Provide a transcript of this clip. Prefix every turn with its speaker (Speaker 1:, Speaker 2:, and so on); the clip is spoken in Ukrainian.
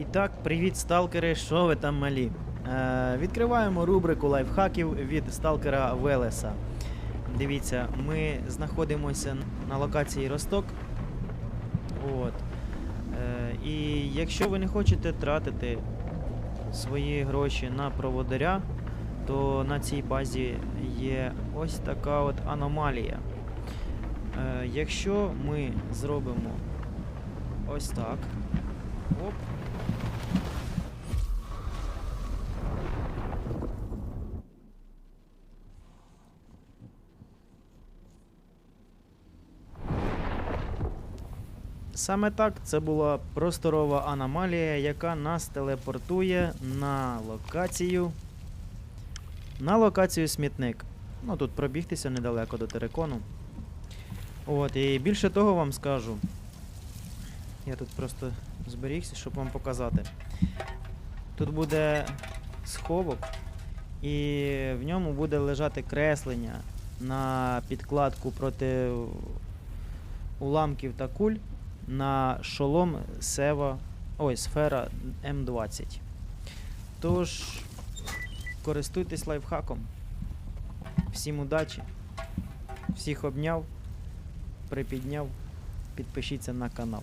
Speaker 1: І так, привіт, сталкери, що ви там малі? Е, відкриваємо рубрику лайфхаків від сталкера Велеса. Дивіться, ми знаходимося на локації Росток. От. Е, і якщо ви не хочете тратити свої гроші на проводиря, то на цій базі є ось така от аномалія. Е, якщо ми зробимо ось так. Оп. Саме так це була просторова аномалія, яка нас телепортує на локацію. На локацію смітник. Ну тут пробігтися недалеко до терекону. От, і більше того вам скажу. Я тут просто зберігся, щоб вам показати. Тут буде сховок, і в ньому буде лежати креслення на підкладку проти уламків та куль на шолом Сева, ой, сфера М20. Тож, користуйтесь лайфхаком. Всім удачі, всіх обняв, припідняв, підпишіться на канал.